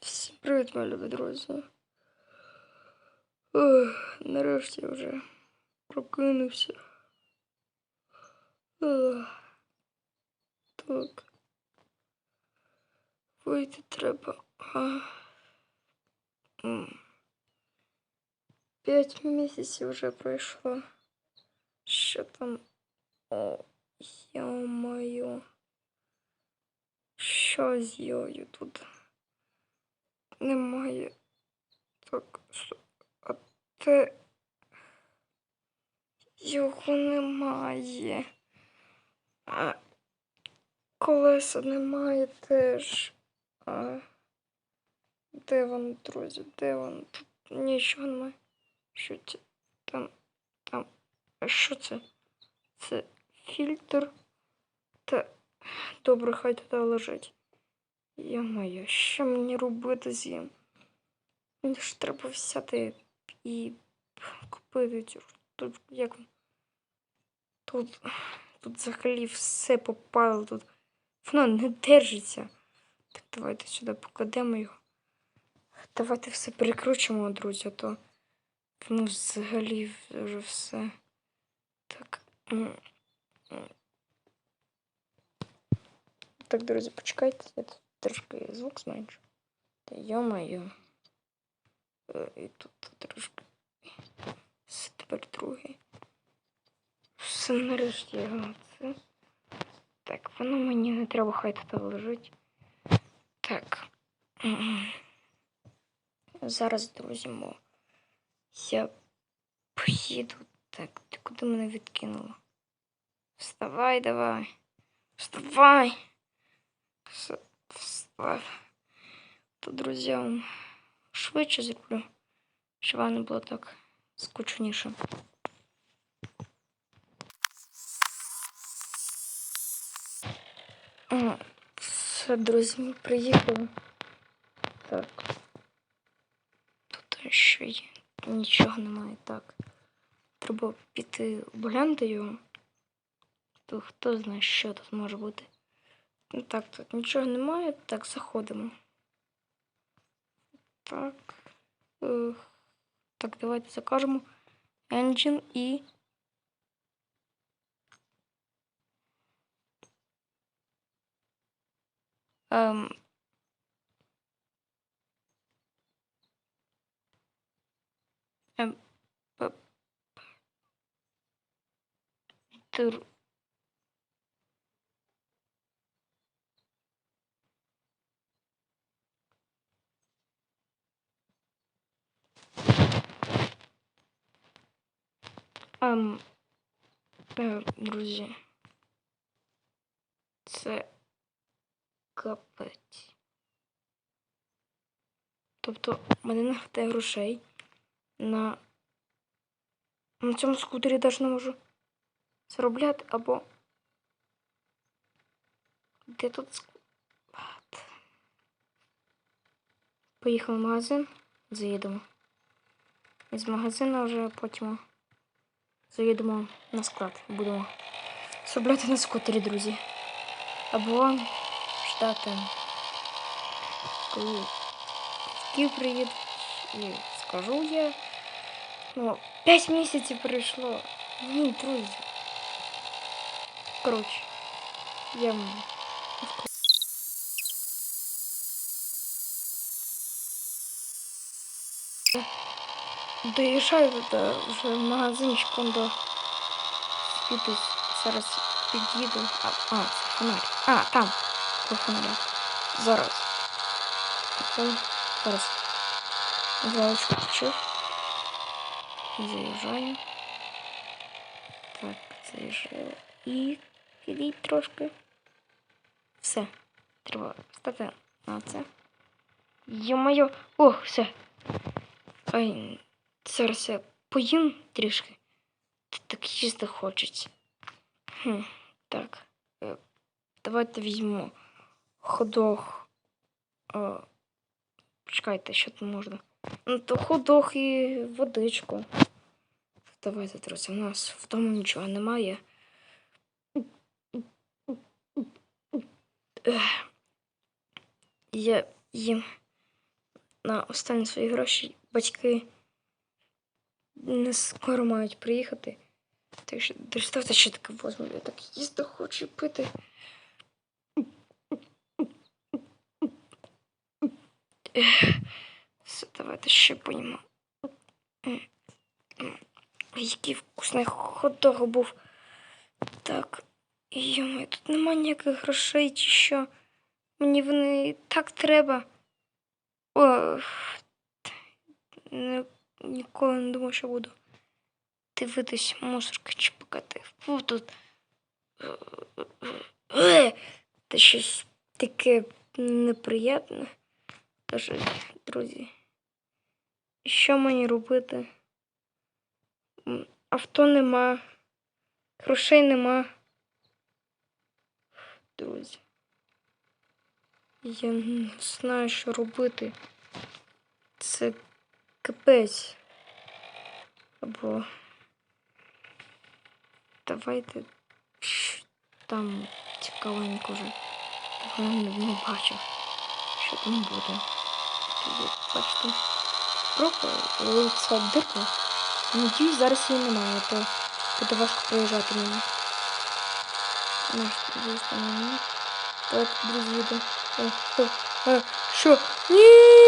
Всім привіт, мої любі друзі. Ох, нарешті я вже прокинувся. Ох. Так. Вийти треба. А. М. П'ять місяців вже пройшло. Що там? О, йо-моє. Що з йою тут? Немає. Так, а те його немає. А колеса немає теж. А де вони, друзі? Де вони? Тут нічого немає. Що це? Там, там. А що це? Це фільтр. Та добре, хай туди лежить. Я-моє, що мені робити з ним? Мені ж треба взяти і купити цю. Тут як. Тут, тут взагалі все попало. Тут воно не держиться. Так, давайте сюди покладемо його. Давайте все перекручимо, друзі, а то воно взагалі вже все. Так. Так, друзі, почекайте, трошки звук зменшу. Та йо-моє. Е, І тут трошки. Все тепер другий. Все нарешті я це. Так, воно мені не треба, хай тут лежить. Так. Зараз, друзі, мо. Я поїду. Так, ти куди мене відкинуло? Вставай, давай. Вставай. Все, вставай. То, друзі, швидше зроблю, щоб не було так скучніше. Все, друзі, ми приїхали. Так. Тут ще є. Нічого немає. Так. Треба піти оглянути його. То хто знає, що тут може бути. Ну так, тут нічого немає. Так, заходимо. Так. Е, так, давайте закажемо engine і. Ем, ем, п- тр- Ем, Е, друзі. Це капець. Тобто мене не хватає грошей на. На цьому скутері навіть не можу заробляти або. Де тут ск... От. Поїхали в магазин, заїдемо. Із магазину вже потім заїдемо на склад. Будемо заробляти на скутері, друзі. Або ждати, коли батьки приїдуть і скажу я. Ну, 5 місяців пройшло. Ні, друзі. Коротше, я м- Доїжджаю туди вже в магазинчик он до спіти зараз під'їду. А, а, це фонарь. А, там. По фонаря. Зараз. Такой. Зараз. Галочку включив. Заїжджаю. Так, заїжджаю. І підіть трошки. Все. Треба стати на це. Йо-моє. О, все. Ай, зараз я поїм трішки. Та Так їсти хочеться. Хм, так. е, Давайте візьмемо ходох. О, почекайте, що тут можна. Ну, то ходох і водичку. Давайте, друзі, у нас вдома нічого немає. Я їм на останні свої гроші батьки не скоро мають приїхати. Так що доставте ще таке возьму. Я так їсти хочу пити. Все, давайте ще поїмо. Який вкусний хот-дог був. Так. Йома, тут нема ніяких грошей чи що. Мені вони так треба. О, не, ніколи не думав, що буду дивитись мусорки чіпкати. Фу тут. Е, Та щось таке неприємне. Тож, друзі, що мені робити? Авто нема, грошей нема. Друзі. Я не знаю, що робити. Це капець. Або давайте щ- там цікавенько вже. Я не, не бачу, що там буде. Тут, Бачите, просто вулиця дирка. Надіюсь, зараз її немає, а то буде важко проїжджати мені. Наш звісно, мені. Давайте, друзі, їду. О, о, о, Що? Ні! А!